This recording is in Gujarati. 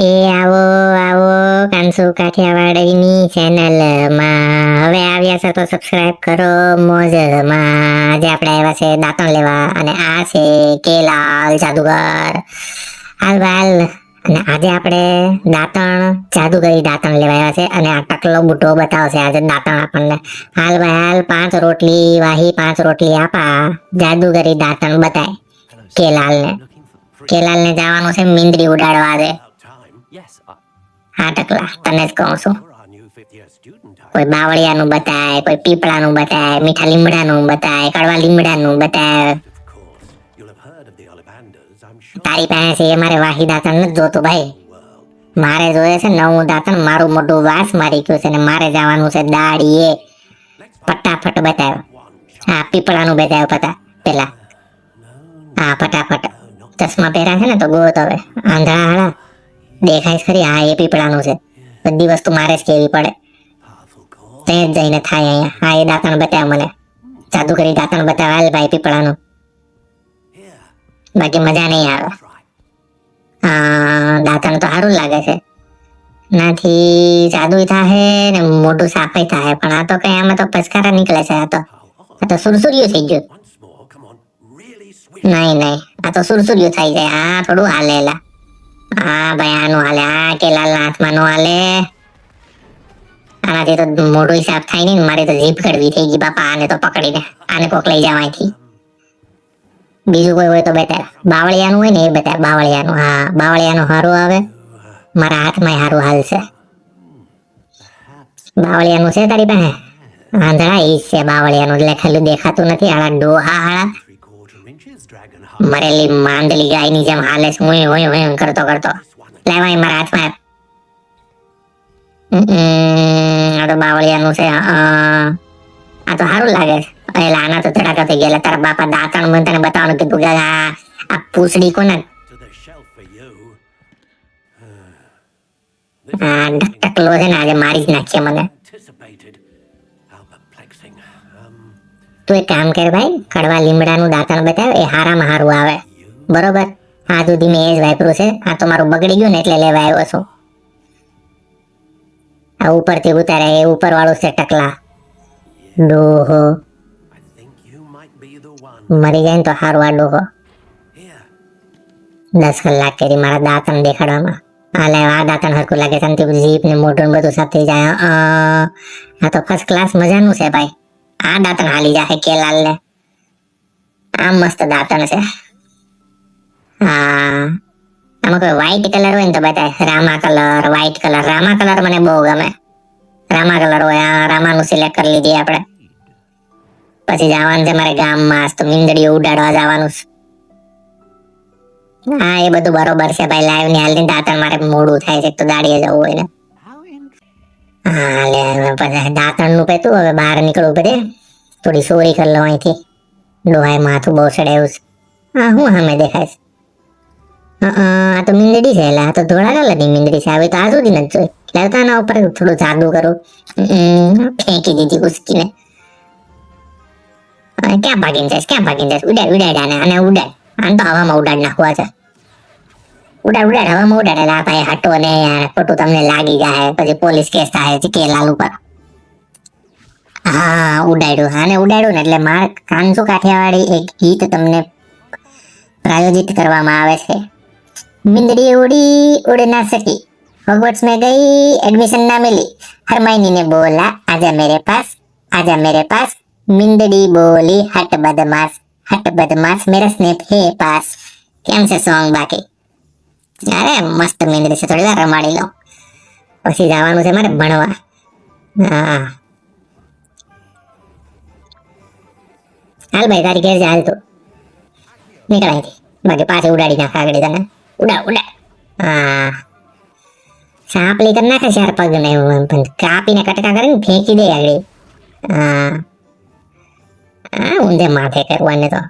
એ આવો આવો, કાનસુ કાઠિયાવાડીની ચેનલમાં હવે આવ્યા છો તો સબસ્ક્રાઇબ કરો મોજમાં. આજે આપણે આવ્યા છે દાંતણ લેવા અને આ છે કેલાલ જાદુગર. હાલ બાલ અને આજે આપણે દાંતણ, જાદુગરી દાંતણ લેવા આવ્યા છે અને આ ટકલો બુટો બતાવશે. આજે દાંતણ આપણને. હાલ ભાઈ હાલ પાંચ રોટલી વાહી, પાંચ રોટલી આપા. જાદુગરી દાંતણ બતાય. કેલાલને કેલાલને જવાનું છે મીંદડી ઉડાડવા દે હા ટકલા તને જ કહું છું. કોઈ બાવળિયાનું બતાય, કોઈ પીપળાનું બતાય, મીઠા લીમડાનું બતાય, કડવા લીમડાનું બતાય. તારી પાસે મારે વાહી દાંતણ નથી જોતું ભાઈ. મારે જોઈએ છે નવું દાંતણ, મારું મોટું વાસ મારી ગયું છે ને મારે જવાનું છે દાડીએ. ફટાફટ બતાવ્યો હા, પીપળાનું બતાવ્યો પતા પેલા. હા, ફટાફટ. ચશ્મા પહેર્યા છે ને તો ગોત હવે. આંધળા હાળા દેખાય ખરી હા એ પીપળાનું છે. બધી વસ્તુ મારે જ કેવી પડે. તે જ જઈને થાય અહીંયા. હા એ દાંતણ બતાવ્યા મને. જાદુ કરી દાંતણ બતાવ્યા હાલ ભાઈ પીપળાનું. બાકી મજા નહીં આવે. દાંતણ તો સારું લાગે છે. નાથી જાદુ થાહે ને મોટું સાફાઈ થાય પણ આ તો કઈ આમાં તો પચકારા નીકળે છે. આ તો આ તો સુરસુર્યું થઈ ગયું. નહીં નહીં. આ તો સુરસુર્યું થઈ જાય. આ થોડું હાલેલા. હા, ભાઈ હાલે. આ કેલાલ હાથમાં હાલે. આનાથી તો મોઢું હિસાબ થાય નહીં મારે તો જીભ કડવી થઈ ગઈ, બાપા. આને તો પકડીને, આને કોક લઈ જવા અહીંથી. બીજું કોઈ હોય તો બતાવ બાવળિયાનું હોય ને, એ બતાવ બાવળિયાનું, હા. બાવળિયાનું હારું આવે. મારા હાથમાં હારું હાલ છે. બાવળિયાનું છે તારી પાસે? આંધળા જ છે બાવળિયાનું. એટલે ખાલી દેખાતું નથી. આળા ડોહા હાળા. મરેલી માંદલી ગાયની જેમ હાલે છે હું હોય હોય કરતો કરતો. લેવાય મારા હાથમાં આ તો બાવળિયાનું છે આ તો સારું લાગે છે. એટલે આના તો ધડાકા થઈ ગયા તારા બાપા દાંતણ મને તને બતાવવાનું કીધું કે આ આ પૂછડી કોને? આ ટકલો છે ને આજે મારી જ નાખીએ મને. તું એક કામ કર ભાઈ, કડવા લીમડાનું દાંતણ બતાવ, એ હારામાં હારું આવે. બરોબર? આ સુધી મેં એ જ વાપર્યું છે. આ તો મારું બગડી ગયું ને એટલે લેવા આવ્યો છું. આ ઉપરથી ઉતારે, એ ઉપર વાળું છે ટકલા. ડોહો. મરી જાય ને તો હારું આ ડોહો. દસ કલાક કરી મારા દાંતણ દેખાડવામાં. આ લે, આ દાંતણ હરકું લાગે છે. જીપ ને મોઢું બધું સાથે જાય. આ તો ફર્સ્ટ ક્લાસ મજાનું છે ભાઈ. આ દાંતણ હાલી જાય કેલાલ ને આ મસ્ત દાંતણ છે. હા. આમાં કોઈ વ્હાઈટ કલર હોય ને તો બતાય. રામા કલર વ્હાઈટ કલર રામા કલર મને બહુ ગમે. રામા કલર હોય. આ રામાનું સિલેક્ટ કરી લીધી આપણે. પછી જવાનું છે મારે ગામમાં. આજ તો મીંદડીઓ ઉડાડવા જવાનું છે. હા, એ બધું બરોબર છે ભાઈ. લાઈવની હાલની દાંતણ મારે મોડું થાય છે. તો દાડીએ જવું હોય ને. હા લે પછી દાંતણનું પેતું હવે બહાર નીકળવું પડે થોડી ચોરી કરી લો અહીંથી ડોહાય માથું બહુ સડાયું છે હા હું સામે દેખાય આ તો મીંદડી છે એટલે આ તો ધોળા કલરની મીંદડી છે આવી તો આ સુધી નથી જોઈ એટલે આના ઉપર થોડું જાદુ કરું ફેંકી દીધી ઉસકીને ક્યાં ભાગીને જઈશ ક્યાં ભાગીને જઈશ ઉડાડ ઉડાડ આને આને ઉડાડ આને તો હવામાં ઉડાડ નાખવા છે. ઉડાડ ઉડાડ હવામાં ઉડાડ એટલે આ ભાઈ હટો ને યાર ખોટું તમને લાગી જાય પછી પોલીસ કેસ થાય છે કેલાલ ઉપર હા ઉડાડ્યું આને ઉડાડ્યું ને એટલે માર કાનસુ કાઠિયાવાડી એક ગીત તમને પ્રાયોજિત કરવામાં આવે છે મિંદડી ઉડી ઉડ ના સકી હોગવર્ટ્સ में गई एडमिशन ना मिली हरमाइनी ने बोला आजा मेरे पास आजा मेरे पास मिंदड़ी बोली हट बदमाश हट बदमाश मेरा स्नेप है पास કેમ છે સોંગ બાકી અરે, મસ્ત મિંદડી છે, થોડી વાર રમાડી લો પછી જવાનું છે મારે ભણવા. હા. હાલ ભાઈ, તારી ઘેર હાલ તું. નીકળ અહીંથી. બાકી પાછી ઉડાડી નાખ આગળ તને. ઉડા ઉડા હા. સાપલી કરી નાખે ચાર પગ ને કાપીને કટકા કરીને ફેંકી દે આગળ. હા. ઊંધે માથે કરવાને તો.